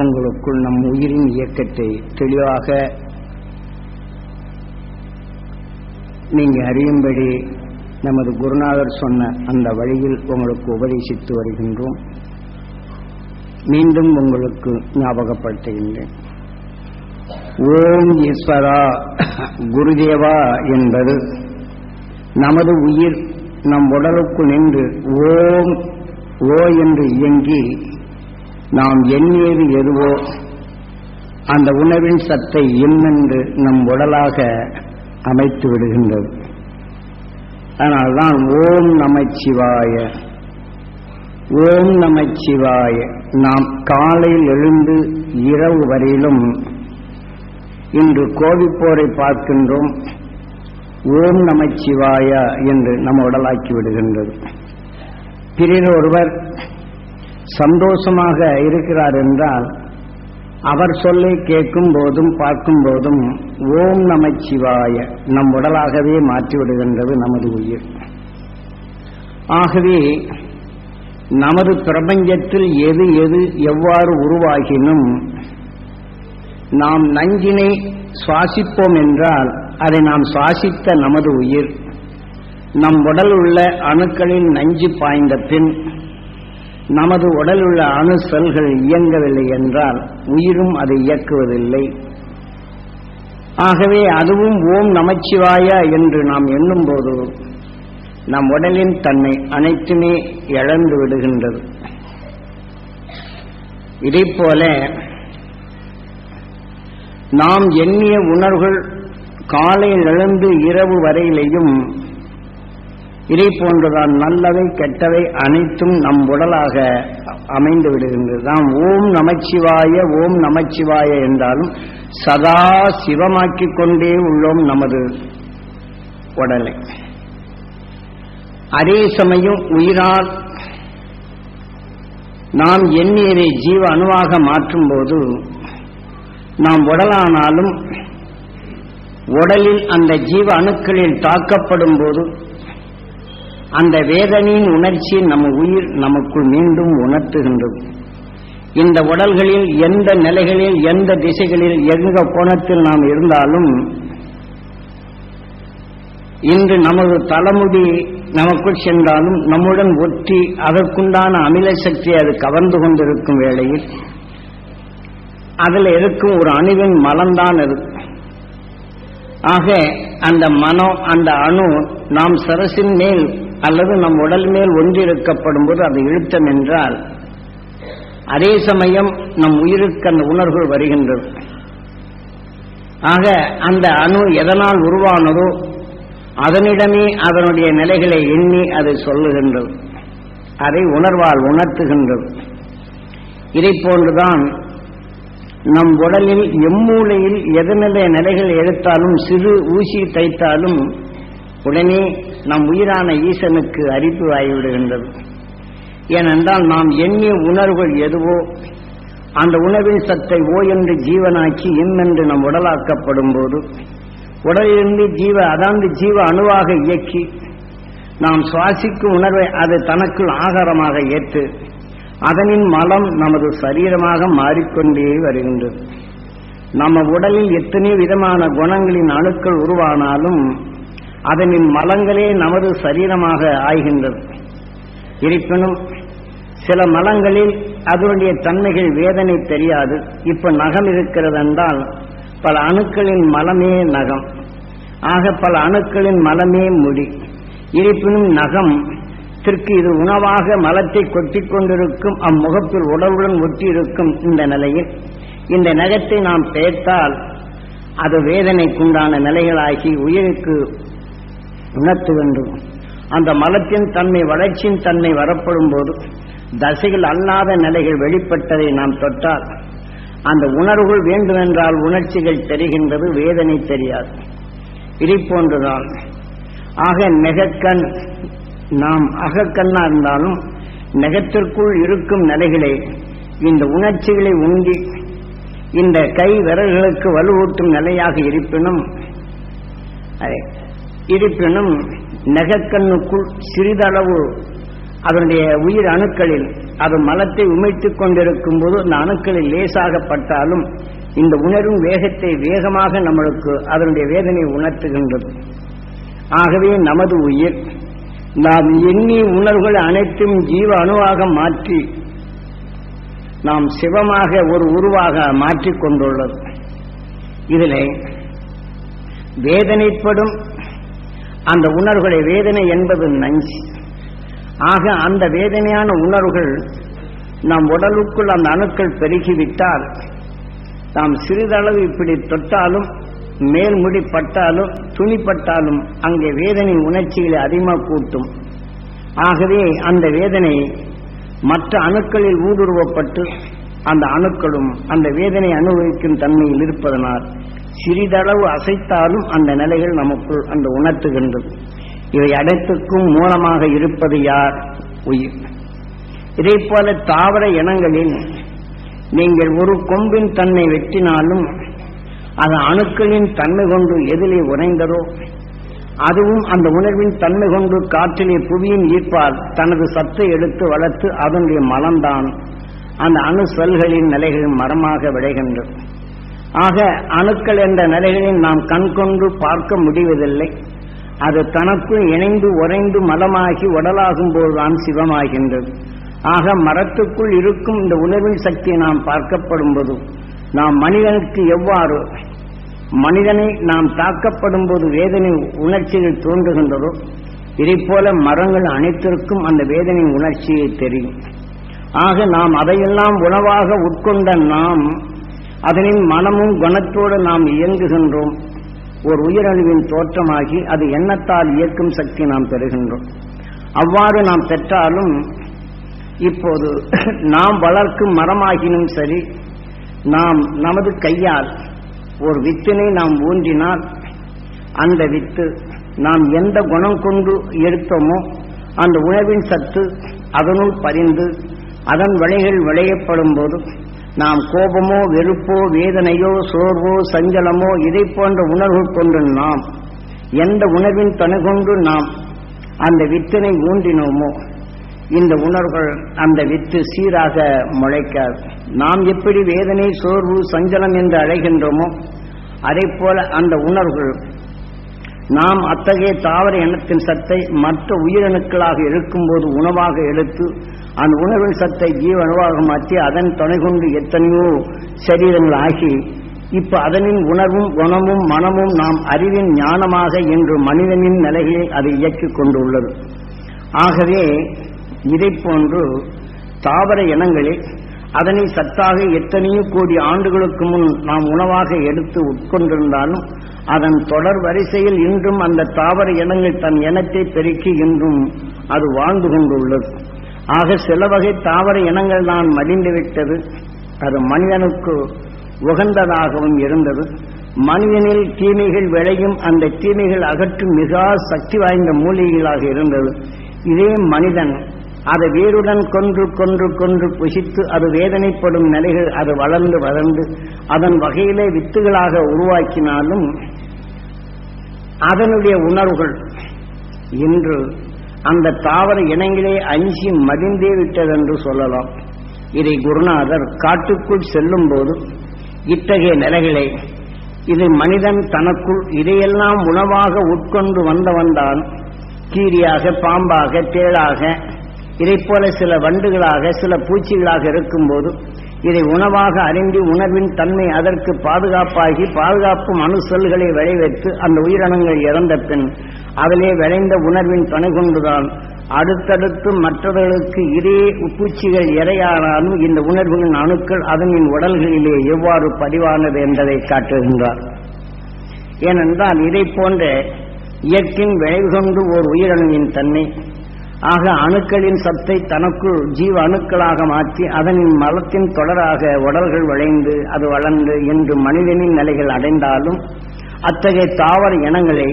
உங்களுக்குள் நம் உயிரின் இயக்கத்தை தெளிவாக நீங்க அறியும்படி நமது குருநாதர் சொன்ன அந்த வழியில் உங்களுக்கு உபதேசித்து வருகின்றோம். மீண்டும் உங்களுக்கு ஞாபகப்படுத்துகின்றேன். ஓம் ஈஸ்வரா குருதேவா என்பது நமது உயிர் நம் உடலுக்கு நின்று ஓம் ஓ என்று இயங்கி நாம் எண்ணியது எதுவோ அந்த உணவின் சத்தை எண்ணென்று நம் உடலாக அமைத்து விடுகின்றது. அதனால்தான் ஓம் நமச்சிவாய ஓம் நமச்சிவாய. நாம் காலையில் எழுந்து இரவு வரையிலும் இன்று கோவிப்போரை பார்க்கின்றோம். ஓம் நமச்சிவாய என்று நம்ம உடலாக்கி விடுகின்றது. பிறர் ஒருவர் சந்தோஷமாக இருக்கிறார் என்றால் அவர் சொல்லை கேட்கும் போதும் பார்க்கும் போதும் ஓம் நமச்சிவாய நம் உடலாகவே மாற்றிவிடுகின்றது நமது உயிர். ஆகவே நமது பிரபஞ்சத்தில் எது எது எவ்வாறு உருவாகினும் நாம் நஞ்சினை சுவாசிப்போம் என்றால் அதை நாம் சுவாசித்த நமது உயிர். நம் உடல் உள்ள அணுக்களில் நஞ்சு பாய்ந்த பின் நமது உடல் உள்ள அணு செல்கள் இயங்கவில்லை என்றால் உயிரும் அதை இயக்குவதில்லை. ஆகவே அதுவும் ஓம் நமச்சிவாய என்று நாம் எண்ணும்போது நம் உடலின் தன்மை அனைத்துமே இழந்து விடுகின்றது. இதைப்போல நாம் எண்ணிய உணர்வுகள் காலையில் எழுந்து இரவு வரையிலையும் இதை போன்றுதான் நல்லவை கெட்டவை அனைத்தும் நம் உடலாக அமைந்து விடுகின்றது நாம் ஓம் நமச்சிவாய ஓம் நமச்சிவாய என்றாலும் சதா சிவமாக்கிக் கொண்டே உள்ளோம் நமது உடலை. அதே சமயம் உயிரால் நாம் எண்ணீரை ஜீவ அணுவாக மாற்றும் போது நாம் உடலானாலும் உடலில் அந்த ஜீவ அணுக்களில் தாக்கப்படும் போது அந்த வேதனையின் உணர்ச்சி நம் உயிர் நமக்குள் மீண்டும் உணர்த்துகின்றது. இந்த உடல்களில் எந்த நிலைகளில் எந்த திசைகளில் எங்க கோணத்தில் நாம் இருந்தாலும் இன்று நமது தலைமுடி நமக்குள் சென்றாலும் நம்முடன் ஒற்றி அதற்குண்டான அமில சக்தியை அது கவர்ந்து கொண்டிருக்கும் வேளையில் அதில் இருக்கும் ஒரு அணுவின் மலம்தான் அது. ஆக அந்த மனம் அந்த அணு நாம் சரசின் மேல் அல்லது நம் உடல் மேல் ஒன்றிருக்கப்படும் போது அது இழுத்தம் என்றால் அதே சமயம் நம் உயிருக்கு அந்த உணர்வு வருகின்றது. ஆக அந்த அணு எதனால் உருவானதோ அதனிடமே அதனுடைய நிலைகளை எண்ணி அது சொல்லுகின்றது. அதை உணர்வால் உணர்த்துகின்றது. இதை போன்றுதான் நம் உடலில் எம்மூலையில் எதனுடைய நிலைகள் எடுத்தாலும் சிறு ஊசி தைத்தாலும் உடனே நம் உயிரான ஈசனுக்கு அரிப்பு ஆகிவிடுகின்றது. ஏனென்றால் நாம் எண்ணிய உணர்வுகள் எதுவோ அந்த உணவின் சத்தை ஓ என்று ஜீவனாக்கி எம் என்று நம் உடலாக்கப்படும் போது உடலிலிருந்து ஜீவ அதாந்து ஜீவ அணுவாக இயக்கி நாம் சுவாசிக்கும் உணர்வை அது தனக்குள் ஆகாரமாக ஏற்று அதனின் மலம் நமது சரீரமாக மாறிக்கொண்டே வருகின்றது. நம்ம உடலில் எத்தனை விதமான குணங்களின் அணுக்கள் உருவானாலும் அதனின் மலங்களே நமது சரீரமாக ஆகின்றது இருப்பினும் சில மலங்களில் அதனுடைய தன்மைகள் வேதனை தெரியாது. இப்ப நகம் இருக்கிறது என்றால் பல அணுக்களின் மலமே நகம். ஆக பல அணுக்களின் மலமே முடி. இருப்பினும் நகம் திற்கு இது உணவாக மலத்தை கொட்டிக் கொண்டிருக்கும் அம்முகப்பில் உடலுடன் ஒட்டி இருக்கும் இந்த நிலையில் இந்த நகத்தை நாம் பேத்தால் அது வேதனைக்குண்டான நிலைகளாகி உயிருக்கு உணர்த்து வேண்டும். அந்த மலத்தின் தன்மை வளர்ச்சியின் தன்மை வரப்படும் போது தசைகள் அல்லாத நிலைகள் வெளிப்பட்டதை நாம் தொட்டால் அந்த உணர்வுகள் வேண்டுமென்றால் உணர்ச்சிகள் தெரிகின்றது வேதனை தெரியாது. இதை போன்றுதான் ஆக நெகக்கண் நாம் அகக்கண்ணா இருந்தாலும் நெகத்திற்குள் இருக்கும் நிலைகளை இந்த உணர்ச்சிகளை உங்கி இந்த கை விரல்களுக்கு வலுவூட்டும் நிலையாக இருப்பினும் இருப்பினும் நெகக்கண்ணுக்குள் சிறிதளவு அதனுடைய உயிர் அணுக்களில் அது மலத்தை உமிழ்த்துக் கொண்டிருக்கும் போது அந்த அணுக்களில் லேசாகப்பட்டாலும் இந்த உணரும் வேகத்தை வேகமாக நம்மளுக்கு அதனுடைய வேதனை உணர்த்துகின்றது. ஆகவே நமது உயிர் நாம் எண்ணி உணர்வுகள் அனைத்தும் ஜீவ அணுவாக மாற்றி நாம் சிவமாக ஒரு உருவாக மாற்றிக் கொண்டுள்ளது. இதில் வேதனைப்படும் அந்த உணர்வுகளை வேதனை என்பது நஞ்சு. ஆக அந்த வேதனையான உணர்வுகள் நம் உடலுக்குள் அந்த அணுக்கள் பெருகிவிட்டால் நாம் சிறிதளவு இப்படி தொட்டாலும் மேல்முடி பட்டாலும் துணிப்பட்டாலும் அங்கே வேதனை உணர்ச்சிகளை அதிகமாக கூட்டும் ஆகவே அந்த வேதனை மற்ற அணுக்களில் ஊடுருவப்பட்டு அந்த அணுக்களும் அந்த வேதனை அனுபவிக்கும் தன்மையில் இருப்பதனால் சிறிதளவு அசைத்தாலும் அந்த நிலைகள் நமக்குள் அந்த உணர்த்துகின்றது. இவை அனைத்துக்கும் மூலமாக இருப்பது யார்? உயிர். இதே போல தாவர இனங்களில் நீங்கள் ஒரு கொம்பின் தன்மை வெட்டினாலும் அது அணுக்களின் தன்மை கொண்டு எதிலே உறைந்ததோ அதுவும் அந்த உணர்வின் தன்மை கொண்டு காற்றிலே புவியின் ஈர்ப்பால் தனது சத்தை எடுத்து வளர்த்து அதனுடைய மலம்தான். அந்த அணு செல்களின் நிலைகள் மரமாக விளைகின்றது ஆக அணுக்கள் என்ற நிலைகளில் நாம் கண்கொண்டு பார்க்க முடிவதில்லை. அது தனக்குள் இணைந்து உறைந்து மலமாகி உடலாகும் போதுதான் சிவமாகின்றது. ஆக மரத்துக்குள் இருக்கும் இந்த உணர்வின் சக்தியை நாம் பார்க்கப்படும் போது நாம் மனிதனுக்கு எவ்வாறு மனிதனை நாம் தாக்கப்படும் போது வேதனை உணர்ச்சிகள் தோன்றுகின்றதோ இதை போல மரங்கள் அனைத்திற்கும் அந்த வேதனை உணர்ச்சியை தெரியும். ஆக நாம் அதையெல்லாம் உணவாக உட்கொண்ட நாம் அதனின் மனமும் குணத்தோடு நாம் இயங்குகின்றோம். ஒரு உயிரணுவின் தோற்றமாகி அது எண்ணத்தால் இயக்கும் சக்தி நாம் பெறுகின்றோம். அவ்வாறு நாம் பெற்றாலும் இப்போது நாம் வளர்க்கும் மரமாகினும் சரி நாம் நமது கையால் ஒரு வித்தினை நாம் ஊன்றினால் அந்த வித்து நாம் எந்த குணம் கொண்டு எடுத்தோமோ அந்த உணவின் சத்து அதனுள் பறிந்து அதன் விளைகள் விளையப்படும் போது நாம் கோபமோ வெறுப்போ வேதனையோ சோர்வோ சஞ்சலமோ இதை போன்ற உணர்வு கொண்டு நாம் எந்த உணர்வின் துணை கொண்டு நாம் அந்த வித்தினை ஊன்றினோமோ இந்த உணர்வுகள் அந்த வித்து சீராக முளைக்காது. நாம் எப்படி வேதனை சோர்வு சஞ்சலம் என்று அழைகின்றோமோ அதே போல அந்த உணர்வுகள் நாம் அத்தகைய தாவர எண்ணத்தின் சத்தை மற்ற உயிரணுக்களாக இருக்கும்போது உணவாக எடுத்து அந்த உணவின் சத்தை ஜீவ உணவாக மாற்றி அதன் துணை கொண்டு எத்தனையோ சரீரங்கள் ஆகி இப்ப அதனின் உணர்வும் குணமும் மனமும் நாம் அறிவின் ஞானமாக என்று மனிதனின் நிலையை அதை இயக்கிக் கொண்டுள்ளது. ஆகவே இதை போன்று தாவர இனங்களில் அதனை சத்தாக எத்தனையோ கோடி ஆண்டுகளுக்கு முன் நாம் உணவாக எடுத்து உட்கொண்டிருந்தாலும் அதன் தொடர் வரிசையில் இன்றும் அந்த தாவர இனங்கள் தன் இனத்தை பெருக்கி இன்றும் அது வாழ்ந்து கொண்டுள்ளது. ஆக சில வகை தாவர இனங்கள் தான் மடிந்துவிட்டது அது மனிதனுக்கு உகந்ததாகவும் இருந்தது. மனிதனில் தீமைகள் விளையும் அந்த தீமைகள் அகற்றும் மிக சக்தி வாய்ந்த மூலிகைகளாக இருந்தது. இதே மனிதன் அதை வீருடன் கொன்று கொன்று கொன்று புசித்து அது வேதனைப்படும் நிலைகள் அது வளர்ந்து வளர்ந்து அதன் வகையிலே வித்துகளாக உருவாக்கினாலும் அதனுடைய உணர்வுகள் இன்று அந்த தாவர இனங்களே அஞ்சி மதிந்தே விட்டதென்று சொல்லலாம். இதை குருநாதர் காட்டுக்குள் செல்லும் போது இத்தகைய நிலைகளை இது மனிதன் தனக்குள் இதையெல்லாம் உணவாக உட்கொண்டு வந்தவன்தான். கீரியாக பாம்பாக தேளாக இதை போல சில வண்டுகளாக சில பூச்சிகளாக இருக்கும்போது இதை உணவாக அறிந்து உணர்வின் தன்மை அதற்கு பாதுகாப்பாகி பாதுகாப்பு அணுசல்களை விளைவித்து அந்த உயிரினங்கள் இறந்த பின் அதிலே விளைந்த உணர்வின் துணை கொண்டுதான் அடுத்தடுத்து மற்றவர்களுக்கு இதே பூச்சிகள் இரையானாலும் இந்த உணர்வுகளின் அணுக்கள் அதனின் உடல்களிலே எவ்வாறு பதிவானது என்பதை காட்டுகின்றார். ஏனென்றால் இதை போன்ற இயற்கையின் விளைவு கொண்டு ஓர் உயிரணுவின் தன்மை ஆக அணுக்களின் சத்தை தனக்குள் ஜீவ அணுக்களாக மாற்றி அதனின் மலத்தின் தொடராக உடல்கள் விளைந்து அது வளர்ந்து என்று மனிதனின் நிலைகள் அடைந்தாலும் அத்தகைய தாவர இனங்களை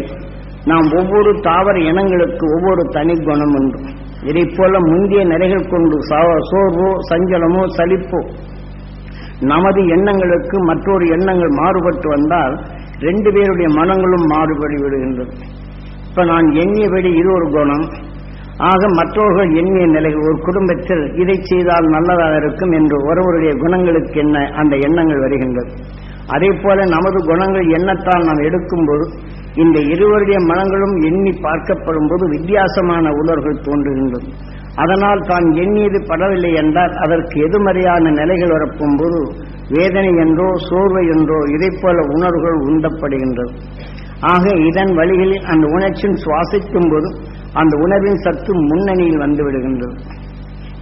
நாம் ஒவ்வொரு தாவர இனங்களுக்கு ஒவ்வொரு தனி குணம் உண்டு. இதை போல முந்தைய நிலைகள் கொண்டு சோர்வோ சஞ்சலமோ சலிப்போ. நமது எண்ணங்களுக்கு மற்றொரு எண்ணங்கள் மாறுபட்டு வந்தால் ரெண்டு பேருடைய மனங்களும் மாறுபடி விடுகின்றது இப்ப நான் எண்ணியபடி இது ஒரு குணம். ஆக மற்றவர்கள் எண்ணிய நிலையில் ஒரு குடும்பத்தில் இதை செய்தால் நல்லதாக இருக்கும் என்று ஒருவருடைய குணங்களுக்கு என்ன அந்த எண்ணங்கள் வருகின்றது அதே போல நமது குணங்கள் எண்ணத்தால் நாம் எடுக்கும்போது இந்த இருவருடைய மனங்களும் எண்ணி பார்க்கப்படும் போது வித்தியாசமான உணர்வுகள் தோன்றுகின்றது அதனால் தான் எண்ணியது படவில்லை என்றால் அதற்கு எதிர்மறையான நிலைகள் வரப்பும் போது வேதனை என்றோ சோர்வை என்றோ இதை போல உணர்வுகள் உந்தப்படுகின்றது ஆக இதன் வழிகளில் அந்த உணர்ச்சியும் சுவாசிக்கும் போது அந்த உணர்வின் சத்து முன்னணியில் வந்து விடுகின்றது.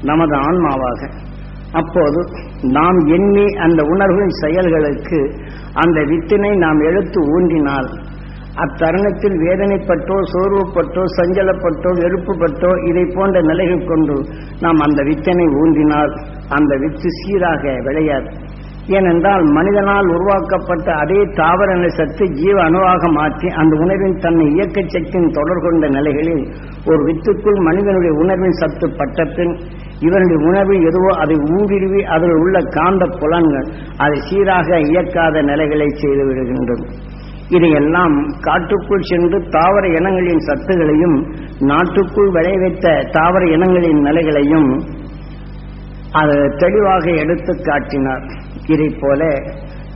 நமது ஆன்மாவாக. அப்போது நாம் எண்ணி அந்த உணர்வின் செயல்களுக்கு அந்த வித்தினை நாம் எடுத்து ஊன்றினால் அத்தருணத்தில் வேதனைப்பட்டோ சோர்வுப்பட்டோ சஞ்சலப்பட்டோ வெறுப்புப்பட்டோ இதை போன்ற நிலைகள் கொண்டு நாம் அந்த வித்தனை ஊன்றினால் அந்த வித்து சீராக விளையாது. ஏனென்றால் மனிதனால் உருவாக்கப்பட்ட அதே தாவர சத்து ஜீவ அணுவாக மாற்றி அந்த உணர்வின் தன்னை இயக்க சக்தியின் தொடர் கொண்ட நிலைகளில் ஒரு வித்துக்குள் மனிதனுடைய உணர்வின் சத்து பட்டத்தின் இவனுடைய உணர்வு எதுவோ அதை ஊடுருவி அதில் உள்ள காந்த புலன்கள் அதை சீராக இயக்காத நிலைகளை செய்து விடுகின்றது. இதையெல்லாம் காட்டுக்குள் சென்று தாவர இனங்களின் சத்துகளையும் நாட்டுக்குள் விளைவித்த தாவர இனங்களின் நிலைகளையும் அது தெளிவாக எடுத்து காட்டினார். இதை போல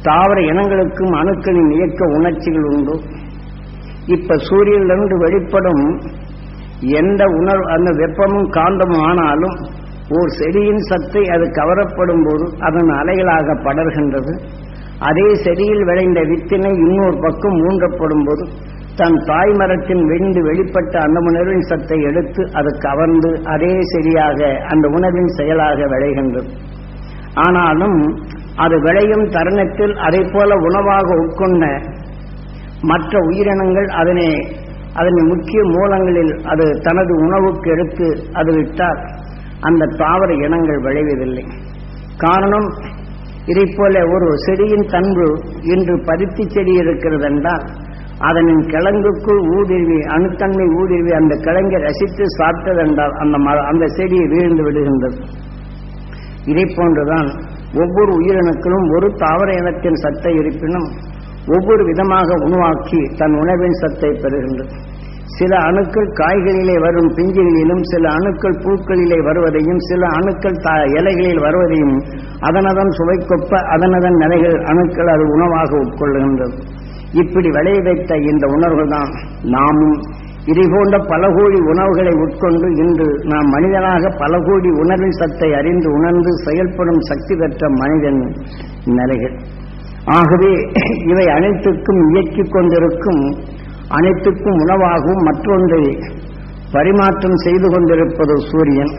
தாவர இனங்களுக்கும் அணுக்களின் இயக்க உணர்ச்சிகள் உண்டு. இப்ப சூரியனிலிருந்து வெளிப்படும் எந்த உணர்வு அந்த வெப்பமும் காந்தமும் ஆனாலும் ஓர் செடியின் சத்தை அது கவரப்படும் போது அதன் அலைகளாக படர்கின்றது. அதே செடியில் விளைந்த வித்தினை இன்னொரு பக்கம் ஊன்றப்படும் போது தன் தாய் மரத்தின் வெண்டு வெளிப்பட்ட அந்த உணர்வின் சத்தை எடுத்து அது கவர்ந்து அதே செடியாக அந்த உணர்வின் செயலாக விளைகின்றது. ஆனாலும் அது விளையும் தருணத்தில் அதை போல உணவாக உட்கொண்ட மற்ற உயிரினங்கள் அதனை அதன் முக்கிய மூலங்களில் அது தனது உணவுக்கு எடுத்து அது விட்டால் அந்த தாவர இனங்கள் விளைவதில்லை. காரணம் இதை போல ஒரு செடியின் தன்பு இன்று பருத்தி செடி இருக்கிறது என்றால் அதனின் கிழங்குக்குள் ஊடுருவி அணுத்தன்மை ஊடுருவி அந்த கிழங்கை ரசித்து சாப்பிட்டதென்றால் அந்த ம அந்த செடியை வீழ்ந்து விடுகின்றது. இதை போன்றுதான் ஒவ்வொரு உயிரினத்திலும் ஒரு தாவர இனத்தின் சத்தை இருப்பினும் ஒவ்வொரு விதமாக உணவாக்கி தன் உணவின் சத்தை பெறுகின்றது. சில அணுக்கள் காய்களிலே வரும் பிஞ்சுகளிலும் சில அணுக்கள் பூக்களிலே வருவதையும் சில அணுக்கள் த இலைகளில் வருவதையும் அதனதன் சுவைக்கொப்ப அதனதன் நிலைகள் அணுக்கள் அது உணவாக உட்கொள்ளுகின்றது. இப்படி விளைய வைத்த இந்த உணர்வுதான் தான் நாமும் இதை போன்ற பல கோடி உணவுகளை உட்கொண்டு இன்று நாம் மனிதனாக பல கோடி உணர்வின் சத்தை அறிந்து உணர்ந்து செயல்படும் சக்தி பெற்ற மனிதன் நிலைகள். ஆகவே இவை அனைத்துக்கும் இயக்கிக் கொண்டிருக்கும் அனைத்துக்கும் உணவாகவும் மற்றொன்றை பரிமாற்றம் செய்து கொண்டிருப்பது சூரியன்.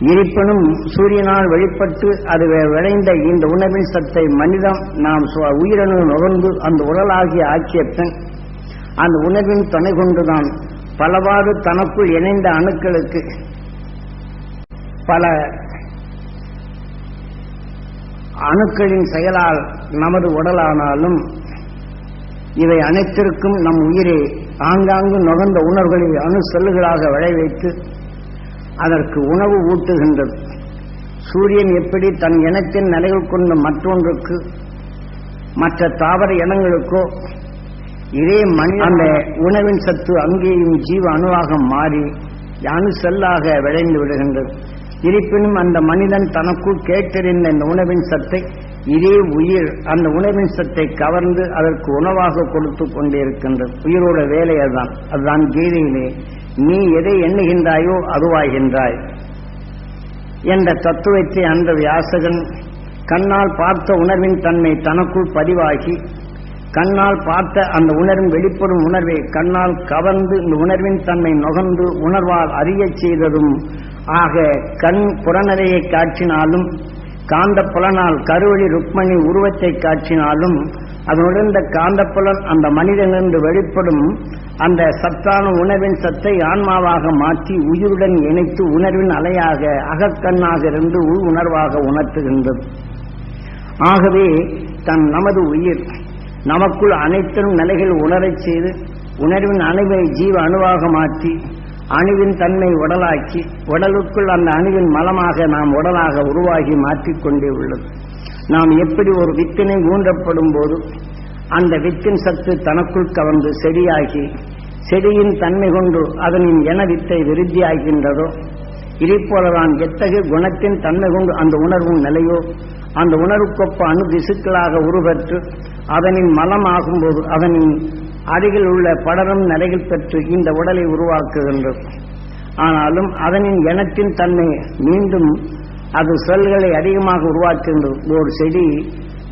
இருப்பினும் சூரியனால் வெளிப்பட்டு அது விளைந்த இந்த உணவின் சத்தை மனிதம் நாம் உயிரணு நுகர்ந்து அந்த உடலாகிய ஆக்கிய பின் அந்த உணவின் துணை கொண்டுதான் பலவாறு தனக்குள் இணைந்த அணுக்களுக்கு பல அணுக்களின் செயலால் நமது உடலானாலும் இவை அனைத்திற்கும் நம் உயிரை ஆங்காங்கு நுகர்ந்த உணர்வுகளை அணு செல்லுகளாக விளைவைத்து அதற்கு உணவு ஊட்டுகின்றது. சூரியன் எப்படி தன் இனத்தின் நிலைகள் கொண்ட மற்றொன்றுக்கு மற்ற தாவர இனங்களுக்கோ இதே மணி அந்த உணவின் சத்து அங்கேயும் ஜீவ அணுவாக மாறி அணு செல்லாக விளைந்து விடுகின்றது. இருப்பினும் அந்த மனிதன் தனக்குள் கேட்டறிந்த இந்த உணவின் சத்தை இதே உயிர் அந்த உணவின் சத்தை கவர்ந்து அதற்கு உணவாக கொடுத்து கொண்டே இருக்கின்றது உயிரோட வேலை அதுதான். அதுதான் கீதையிலே நீ எதை எண்ணுகின்றாயோ அதுவாகின்றாய் என்ற தத்துவத்தை அந்த வியாசகன் கண்ணால் பார்த்த உணர்வின் தன்மை தனக்குள் பதிவாகி கண்ணால் பார்த்த அந்த உணர்வின் வெளிப்படும் உணர்வை கண்ணால் கவர்ந்து இந்த உணர்வின் தன்மை நுகர்ந்து உணர்வால் அறியச் செய்ததும் ஆக கண் புறநரையை காட்டினாலும் காந்த புலனால் கருவழி ருக்மணி உருவத்தை காட்டினாலும் அதனுடன் காந்தப்புலன் அந்த மனிதனிலிருந்து வெளிப்படும் அந்த சத்தான உணர்வின் சத்தை ஆன்மாவாக மாற்றி உயிருடன் இணைத்து உணர்வின் அலையாக அகக்கண்ணாக இருந்து உள் உணர்வாக உணர்த்துகின்றது. ஆகவே தன் நமது உயிர் நமக்குள் அனைத்திலும் நிலைகள் உணரச் செய்து உணர்வின் அணுவை ஜீவ அணுவாக மாற்றி அணுவின் தன்மை உடலாக்கி உடலுக்குள் அந்த அணுவின் மலமாக நாம் உடலாக உருவாகி மாற்றிக்கொண்டே உள்ளது. நாம் எப்படி ஒரு வித்தினை ஊன்றப்படும் போது அந்த வித்தின் சத்து தனக்குள் கவர்ந்து செடியாகி செடியின் தன்மை கொண்டு அதனின் என வித்தை விருத்தியாகின்றதோ இதைப்போலதான் எத்தகைய குணத்தின் தன்மை கொண்டு அந்த உணர்வும் நிலையோ அந்த உணர்வுக்கொப்ப அணு திசுக்களாக உருவற்று அதனின் மலம் ஆகும்போது அதனின் அருகில் உள்ள படரும் நடைகள் பெற்று இந்த உடலை உருவாக்குகின்றது. ஆனாலும் அதனின் இனத்தின் தன்மை மீண்டும் அது செல்களை அதிகமாக உருவாக்குகின்றது. ஒரு செடி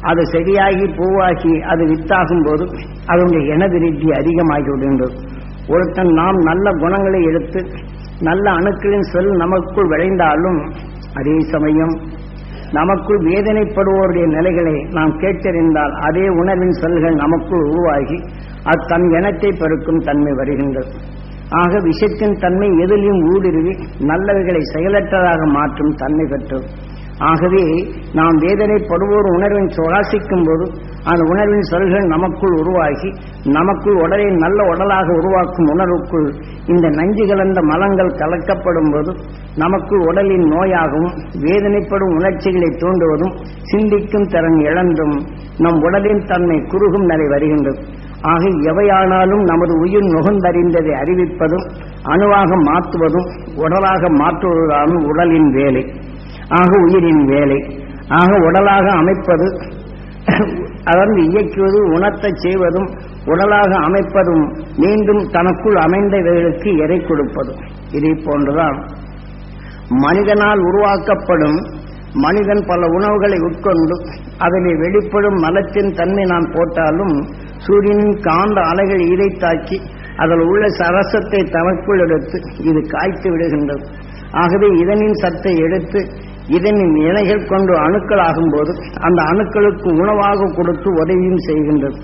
அது செடியாகி பூவாகி அது வித்தாகும் போது அதனுடைய எனவிருத்தி அதிகமாகி விடுகின்றது. ஒருத்தன் நாம் நல்ல குணங்களை எடுத்து நல்ல அணுக்களின் செல் நமக்குள் விளைந்தாலும் அதே சமயம் நமக்குள் வேதனைப்படுவோருடைய நிலைகளை நாம் கேட்டறிந்தால் அதே உணர்வின் செல்கள் நமக்குள் உருவாகி அது தன் இனத்தை பெருக்கும் தன்மை வருகின்றது. ஆக விஷத்தின் தன்மை எதிலையும் ஊடுருவி நல்லவைகளை செயலற்றதாக மாற்றும் தன்மை பெற்றது ஆகவே நாம் வேதனைப்படுவோர் உணர்வின் சுவாசிக்கும் போது அந்த உணர்வின் சொல்கள் நமக்குள் உருவாகி நமக்குள் உடலை நல்ல உடலாக உருவாக்கும் உணர்வுக்குள் இந்த நஞ்சு கலந்த மலங்கள் கலக்கப்படும் போது நமக்குள் உடலின் நோயாகவும் வேதனைப்படும் உணர்ச்சிகளை தூண்டுவதும் சிந்திக்கும் திறன் இழந்தும் நம் உடலின் தன்மை குறுகும் நிலை வருகின்றது. ஆக எவையானாலும் நமது உயிர் நுகர்ந்தறிந்ததை அறிவிப்பதும் அணுவாக மாற்றுவதும் உடலாக மாற்றுவதுதான் உடலின் வேலை. ஆக உயிரின் வேலை. ஆக உடலாக அமைப்பது அதன் இயக்குவது உணர்த்தச் செய்வதும் உடலாக அமைப்பதும் மீண்டும் தனக்குள் அமைந்தவைகளுக்கு எடை கொடுப்பதும் இதை போன்றுதான். மனிதனால் உருவாக்கப்படும் மனிதன் பல உணவுகளை உட்கொண்டு அதனை வெளிப்படும் மலத்தின் தன்மை நாம் போட்டாலும் சூரியனின் காந்த அலைகள் இதை தாக்கி அதில் உள்ள சரசத்தை தனக்குள் எடுத்து இது காய்த்து விடுகின்றது. ஆகவே இதனின் சத்தை எடுத்து இதனின் இலைகள் கொண்டு அணுக்கள் ஆகும்போது அந்த அணுக்களுக்கு உணவாக கொடுத்து உதவியும் செய்கின்றது.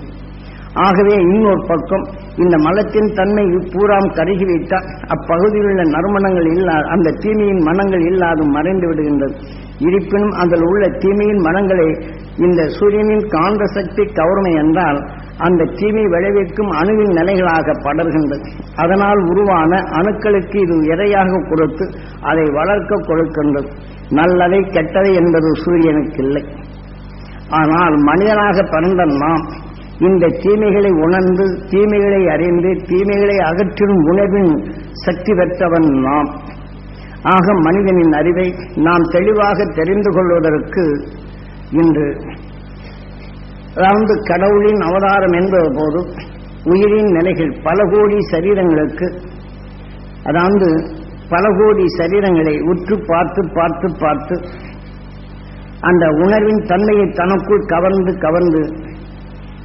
ஆகவே இன்னொரு பக்கம் இந்த மலத்தின் தன்மை பூராம் கருகிவிட்டால் அப்பகுதியில் உள்ள நறுமணங்கள் இல்லாத அந்த தீமையின் மனங்கள் இல்லாது மறைந்து விடுகின்றது. இருப்பினும் அதில் உள்ள தீமையின் மனங்களை இந்த சூரியனின் காந்த சக்தி கவர்மை என்றால் அந்த தீமை விளைவிக்கும் அணுவின் நிலைகளாக படர்கின்றது. அதனால் உருவான அணுக்களுக்கு இது எதையாக கொடுத்து அதை வளர்க்க கொடுக்கின்றது. நல்லதை கெட்டதை என்பது சூரியனுக்கு இல்லை. ஆனால் மனிதனாக பிறந்த நாம் இந்த தீமைகளை உணர்ந்து தீமைகளை அறிந்து தீமைகளை அகற்றும் உணர்வின் சக்தி பெற்றவன் நாம். ஆக மனிதனின் அறிவை நாம் தெளிவாக தெரிந்து கொள்வதற்கு இன்று அதாவது கடவுளின் அவதாரம் என்பது போது உயிரின் நிலைகள் பல கோடி சரீரங்களுக்கு அதாவது பல கோடி சரீரங்களை உற்று பார்த்து பார்த்து பார்த்து அந்த உணர்வின் தன்மையை தனக்குள் கவர்ந்து கவர்ந்து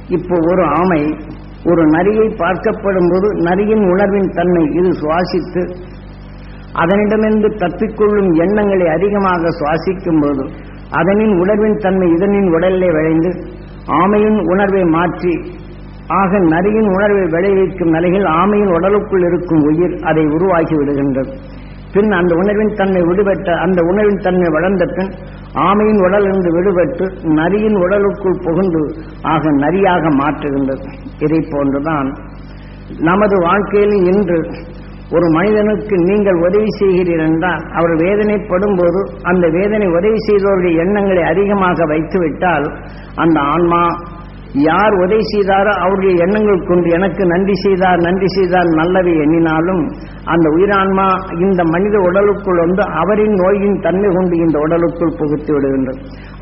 இப்போ ஒரு ஆமை ஒரு நரியை பார்க்கப்படும் போது நரியின் உணர்வின் தன்மை இது சுவாசித்து அதனிடமிருந்து தப்பிக்கொள்ளும் எண்ணங்களை அதிகமாக சுவாசிக்கும் போது அதனின் உணர்வின் தன்மை இதனின் உடலிலே விளைந்து ஆமையின் உணர்வை மாற்றி ஆக நரியின் உணர்வை விளைவிக்கும் நிலையில் ஆமையின் உடலுக்குள் இருக்கும் உயிர் அதை உருவாக்கி விடுகின்றது. பின் அந்த உணர்வின் தன்மை விடுபட்ட அந்த உணர்வின் தன்மை வளர்ந்த பின் ஆமையின் உடலிருந்து விடுபட்டு நரியின் உடலுக்குள் புகுந்து ஆக நரியாக மாற்றுகின்றது. இதை போன்றுதான் நமது வாழ்க்கையில் இன்று ஒரு மனிதனுக்கு நீங்கள் உதவி செய்கிறீர்கள் என்றால் அவர் வேதனைப்படும் போது அந்த வேதனை உதவி செய்தவருடைய எண்ணங்களை அதிகமாக வைத்துவிட்டால் அந்த ஆன்மா யார் உதவி செய்தாரோ அவருடைய எண்ணங்கள் கொண்டு எனக்கு நன்றி செய்தார் நன்றி செய்தார் நல்லவை எண்ணினாலும் அந்த உயிரான்மா இந்த மனித உடலுக்குள் வந்து அவரின் நோயின் தன்மை கொண்டு இந்த உடலுக்குள் புகுத்து விடுகின்றது.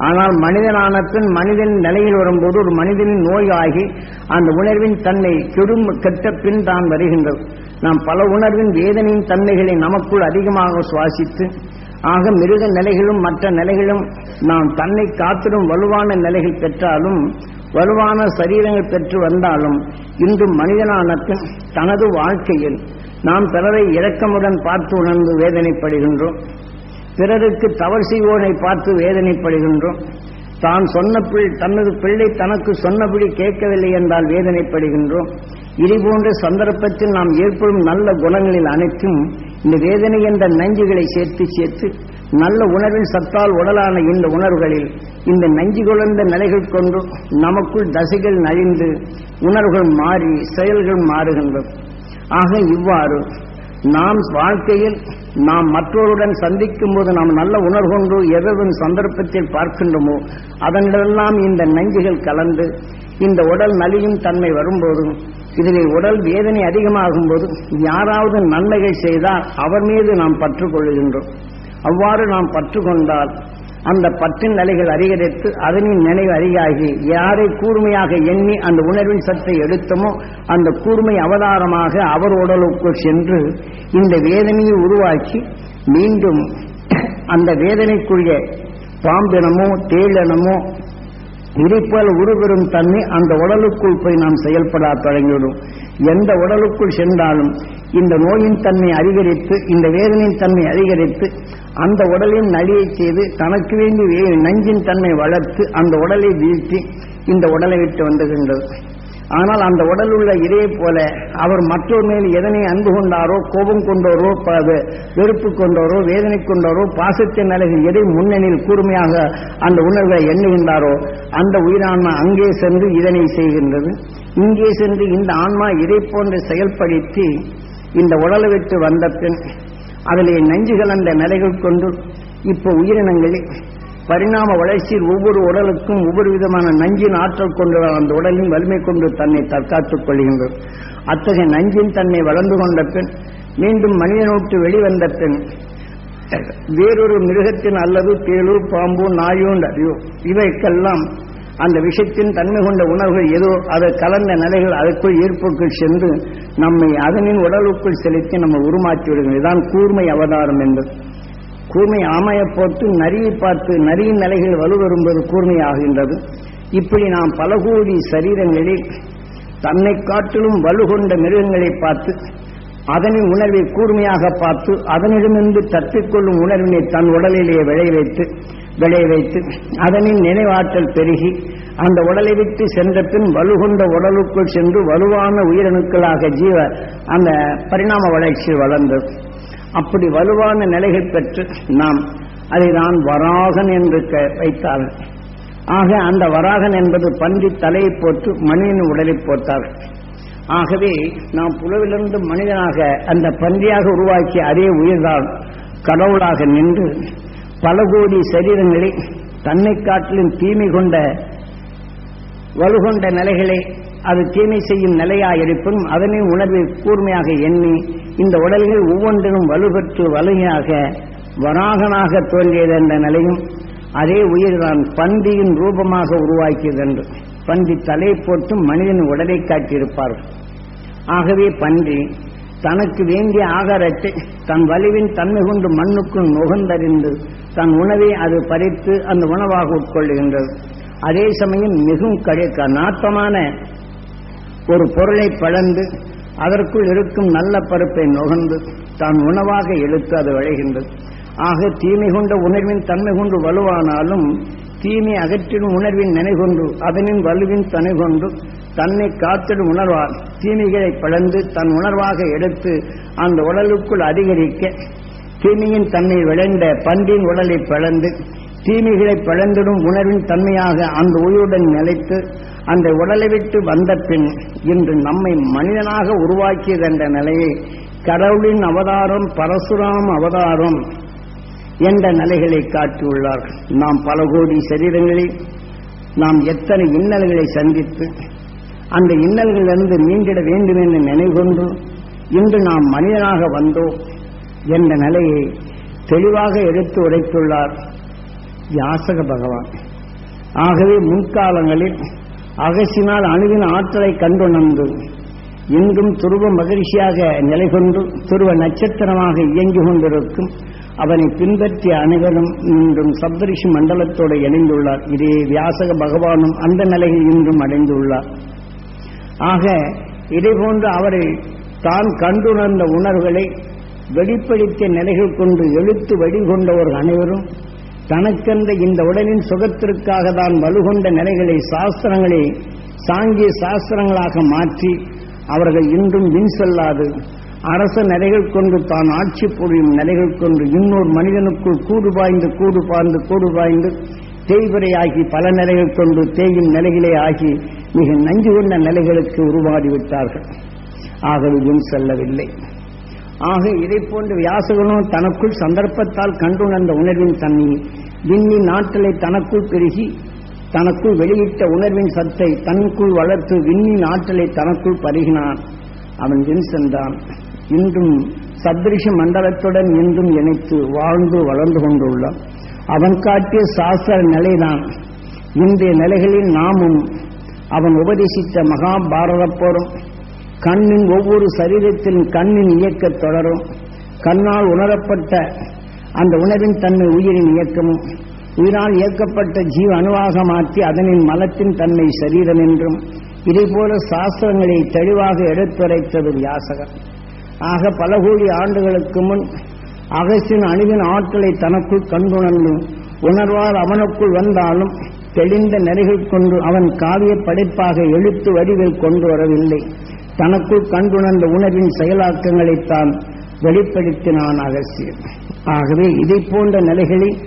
ஆனால் மனிதனான பின் மனிதன் நிலையில் வரும்போது ஒரு மனிதனின் நோயாகி அந்த உணர்வின் தன்மை கெடும் கெட்ட பின் தான் வருகின்றது. நாம் பல உணர்வின் வேதனையின் தன்மைகளை நமக்குள் அதிகமாக சுவாசித்து ஆக மிருக நிலைகளும் மற்ற நிலைகளும் நாம் தன்னை காத்திடும் வலுவான நிலைகள் பெற்றாலும் வலுவான சரீரங்கள் பெற்று வந்தாலும் இன்று மனிதனான தனது வாழ்க்கையில் நாம் பிறரை இரக்கமுடன் பார்த்து உணர்ந்து வேதனைப்படுகின்றோம். பிறருக்கு தவறு செய்வோனை பார்த்து வேதனைப்படுகின்றோம். தான் சொன்ன பிள்ளை தனது பிள்ளை தனக்கு சொன்னபடி கேட்கவில்லை என்றால் வேதனைப்படுகின்றோம். இதுபோன்ற சந்தர்ப்பத்தில் நாம் ஏற்படும் நல்ல குணங்களில் அனைத்தும் இந்த வேதனை என்ற நஞ்சுகளை சேர்த்து சேர்த்து நல்ல உணர்வின் சத்தால் உடலான இந்த உணர்வுகளில் இந்த நஞ்சு குழந்த நிலைகள் கொண்டு நமக்குள் தசைகள் நழிந்து உணர்வுகள் மாறி செயல்கள் மாறுகின்றன. ஆக இவ்வாறு நாம் வாழ்க்கையில் நாம் மற்றவருடன் சந்திக்கும் போது நாம் நல்ல உணர்கொண்டு எதன் சந்தர்ப்பத்தில் பார்க்கின்றோமோ அதனிடெல்லாம் இந்த நஞ்சுகள் கலந்து இந்த உடல் நலியும் தன்மை வரும்போதும் இதனை உடல் வேதனை அதிகமாகும் போது யாராவது நன்மைகள் செய்தால் அவர் மீது நாம் பற்றுக்கொள்கின்றோம். அவ்வாறு நாம் பற்று கொண்டால் அந்த பற்றின் நிலைகள் அதிகரித்து அதனின் நினைவு அதிகாகி யாரை கூர்மையாக எண்ணி அந்த உணர்வின் சத்தை எடுத்தமோ அந்த கூர்மை அவதாரமாக அவர் உடலுக்குள் சென்று இந்த வேதனையை உருவாக்கி மீண்டும் அந்த வேதனைக்குரிய பாம்பினமோ தேளனமோ இதைப்போல் உருவெறும் தன்மை அந்த உடலுக்குள் போய் நாம் செயல்பட தொடங்கிவிடும். எந்த உடலுக்குள் சென்றாலும் இந்த நோயின் தன்மை அதிகரித்து இந்த வேதனையின் தன்மை அதிகரித்து அந்த உடலின் நலியை செய்து தனக்கு வேண்டி நஞ்சின் தன்மை வளர்த்து அந்த உடலை வீழ்த்தி இந்த உடலை விட்டு வந்துகின்றது. ஆனால் அந்த உடல் உள்ள இதே போல அவர் மற்றொரு மேல் எதனை அன்பு கொண்டாரோ கோபம் கொண்டோரோ வெறுப்பு கொண்டோரோ வேதனை கொண்டோரோ பாசத்தின் நிலையில் எதை முன்னணியில் கூர்மையாக அந்த உணர்வை எண்ணுகின்றாரோ அந்த உயிரான்மா அங்கே சென்று இதனை செய்கின்றது. இங்கே சென்று இந்த ஆன்மா இதை போன்று செயல்படுத்தி இந்த உடலை விட்டு வந்த பின் அதிலே நஞ்சு கலந்த நிலைகள் கொண்டு இப்போ உயிரினங்களில் பரிணாம வளர்ச்சியில் ஒவ்வொரு உடலுக்கும் ஒவ்வொரு விதமான நஞ்சின் ஆற்றல் கொண்டு அந்த உடலின் வலிமை கொண்டு தன்னை தற்காத்துக் கொள்கின்றது அத்தகைய நஞ்சின் தன்னை வளர்ந்து கொண்ட பின் மீண்டும் மனிதனோட்டு வெளிவந்த பின் வேறொரு மிருகத்தின் அல்லது தேளு பாம்பு நாயோ நரியோ இவைக்கெல்லாம் அந்த விஷயத்தின் தன்மை கொண்ட உணர்வுகள் ஏதோ அதை கலந்த நிலைகள் அதற்குள் ஈர்ப்புக்குள் சென்று நம்மை அதனின் உடலுக்குள் செலுத்தி நம்ம உருமாற்றி விடுகிறது இதுதான் கூர்மை அவதாரம் என்பது. கூர்மை ஆமையை போட்டு நரியை பார்த்து நரியின் நிலைகள் வலுவரும்பது கூர்மை ஆகின்றது. இப்படி நாம் பல கோடி சரீரங்களில் தன்னை காட்டிலும் வலுகொண்ட மிருகங்களை பார்த்து அதனின் உணர்வை கூர்மையாக பார்த்து அதனிடமிருந்து தப்பிக்கொள்ளும் உணர்வினை தன் உடலிலேயே விளை வைத்து விளை வைத்து அதனின் நினைவாற்றல் பெருகி அந்த உடலை விட்டு சென்ற பின் வலுகொண்ட உடலுக்குள் சென்று வலுவான உயிரணுக்களாக ஜீவ அந்த பரிணாம வளர்ச்சி வளர்ந்தது. அப்படி வலுவான நிலைகள் பெற்று நாம் அதை நான் வராகன் என்று க- வைத்தார்கள் ஆக அந்த வராகன் என்பது பன்றி தலையை போட்டு மனிதன் உடலை போட்டார்கள் ஆகவே நாம் புலவிலிருந்து மனிதனாக அந்த பன்றியாக உருவாக்கிய அதே உயிர்தான் கடவுளாக நின்று பல கோடி சரீரங்களை தன்னை காட்டிலும் தீமை கொண்ட வலுகொண்ட நிலைகளை அது தீமை செய்யும் நிலையாயிருப்பினும் அதனை உணர்வை கூர்மையாக எண்ணி இந்த உடல்கள் ஒவ்வொன்றிலும் வலுப்பெற்று வலுமையாக வராகனாக தோன்றியது என்ற நிலையும் அதே உயிர்தான் பந்தியின் ரூபமாக உருவாக்கியது என்று. பன்றி தலை போட்டு மனிதன் உடலை காட்டியிருப்பார்கள் ஆகவே பன்றி தனக்கு வேண்டிய ஆகாரத்தை தன் வலிவின் தன்மை கொண்டு மண்ணுக்குள் நுகர்ந்தறிந்து தன் உணவை அது பறித்து அந்த உணவாக உட்கொள்ளுகின்றது. அதே சமயம் மிகவும் நாட்டமான ஒரு பொருளை பழந்து அதற்குள் இருக்கும் நல்ல பருப்பை நுகர்ந்து தான் உணவாக எடுத்து அது விளைகின்றது ஆக தீமை கொண்ட உணர்வின் தன்மை கொண்டு வலுவானாலும் தீமை அகற்றிடும் உணர்வின் நினைகொண்டு அதனின் வலுவின் தனை கொண்டு தன்னை காத்திடும் உணர்வால் தீமைகளை பழந்து தன் உணர்வாக எடுத்து அந்த உடலுக்குள் அதிகரிக்க தீமையின் தன்னை விளைந்த பன்றின் உடலை பிளந்து தீமைகளை பிழந்திடும் உணர்வின் தன்மையாக அந்த உயிருடன் நிலைத்து அந்த உடலை விட்டு வந்த பின் இன்று நம்மை மனிதனாக உருவாக்கியது என்ற நிலையை கடவுளின் அவதாரம் பரசுராம் அவதாரம் என்ற நிலைகளை காட்டியுள்ளார். நாம் பல கோடி சரீரங்களில் நாம் எத்தனை இன்னல்களை சந்தித்து அந்த இன்னல்களிலிருந்து மீண்டிட வேண்டும் என்று நினைவுகொண்டு இன்று நாம் மனிதனாக வந்தோம் என்ற நிலையை தெளிவாக எடுத்து உரைத்துள்ளார் யாசக பகவான். ஆகவே முன்காலங்களில் அகசினால் அணுவின் ஆற்றலை கண்டுணர்ந்து இன்றும் துருவ மகிழ்ச்சியாக நிலை கொண்டு துருவ நட்சத்திரமாக இயங்கிக் கொண்டிருக்கும் அவனை பின்பற்றிய அனைவரும் இன்றும் சப்தரிஷி மண்டலத்தோடு இணைந்துள்ளார். இதே வியாசக பகவானும் அந்த நிலையில் இன்றும் அடைந்துள்ளார். ஆக இதே போன்று அவரை தான் கண்டுணர்ந்த உணர்வுகளை வெளிப்படுத்திய நிலைகள் கொண்டு எழுத்து வழிகொண்டவர்கள் அனைவரும் தனக்கென்ற இந்த உடலின் சுகத்திற்காக தான் வலுகொண்ட நிலைகளை சாஸ்திரங்களை சாங்கிய சாஸ்திரங்களாக மாற்றி அவர்கள் இன்றும் வின் செல்லாது. அரச நிலைகள் கொண்டு தான் ஆட்சி புரியும் நிலைகள் கொண்டு இன்னொரு மனிதனுக்குள் கூடு பாய்ந்து கூடு பாய்ந்து கூடு பாய்ந்து தேய்வரையாகி பல நிலைகள் கொண்டு தேயும் நிலைகளே ஆகி மிக நஞ்சு கொண்ட நிலைகளுக்கு உருவாடிவிட்டார்கள் ஆகவே வின் செல்லவில்லை. ஆக இதை போன்ற வியாசகனும் தனக்குள் சந்தர்ப்பத்தால் கண்டுணர்ந்த உணர்வின் தன்மை விண்ணி நாற்றலை தனக்குள் பெருகி தனக்குள் வெளியிட்ட உணர்வின் சத்தை தனக்குள் வளர்த்து விண்ணின் ஆற்றலை தனக்குள் பருகினான். அவன் வின் சென்றான். இன்றும் சத்ரிஷ மண்டலத்துடன் இன்றும் இணைத்து வாழ்ந்து வளர்ந்து கொண்டுள்ளான். அவன் காட்டிய சாஸ்திர நிலைதான். இன்றைய நிலைகளில் நாமும் அவன் உபதேசித்த மகாபாரத போரும் கண்ணின் ஒவ்வொரு சரீரத்தின் கண்ணின் இயக்கத் தொடரும். கண்ணால் உணரப்பட்ட அந்த உணர்வின் தன்மை உயிரின் இயக்கமும் உயிரால் இயக்கப்பட்ட ஜீவ அணுவாக மாற்றி அதனின் மலத்தின் தன்மை சரீரம் என்றும் இதேபோல சாஸ்திரங்களை தெளிவாக எடுத்துரைத்தது வியாசகர் ஆக பல கோடி ஆண்டுகளுக்கு முன் அகசின் அணுவின் ஆற்றலை தனக்குள் கண்டுணர்ந்து உணர்வால் அவனுக்குள் வந்தாலும் தெளிந்த நெறிகள் கொண்டு அவன் காவிய படைப்பாக எழுத்து வடிவில் கொண்டு வரவில்லை. தனக்குள் கண்டுணர்ந்த உணர்வின் செயலாக்கங்களைத்தான் வெளிப்படுத்தினான் அகசியன் ஆகவே இதை போன்ற நிலைகளில்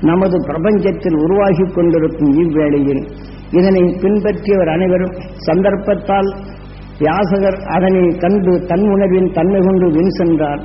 நமது பிரபஞ்சத்தில் உருவாகி கொண்டிருக்கும் இவ்வேளையில் இதனை பின்பற்றியவர் அனைவரும் சந்தர்ப்பத்தால் வியாசகர் அதனை கண்டு தன் உணர்வின் தன்மை கொண்டு வின் சென்றார்.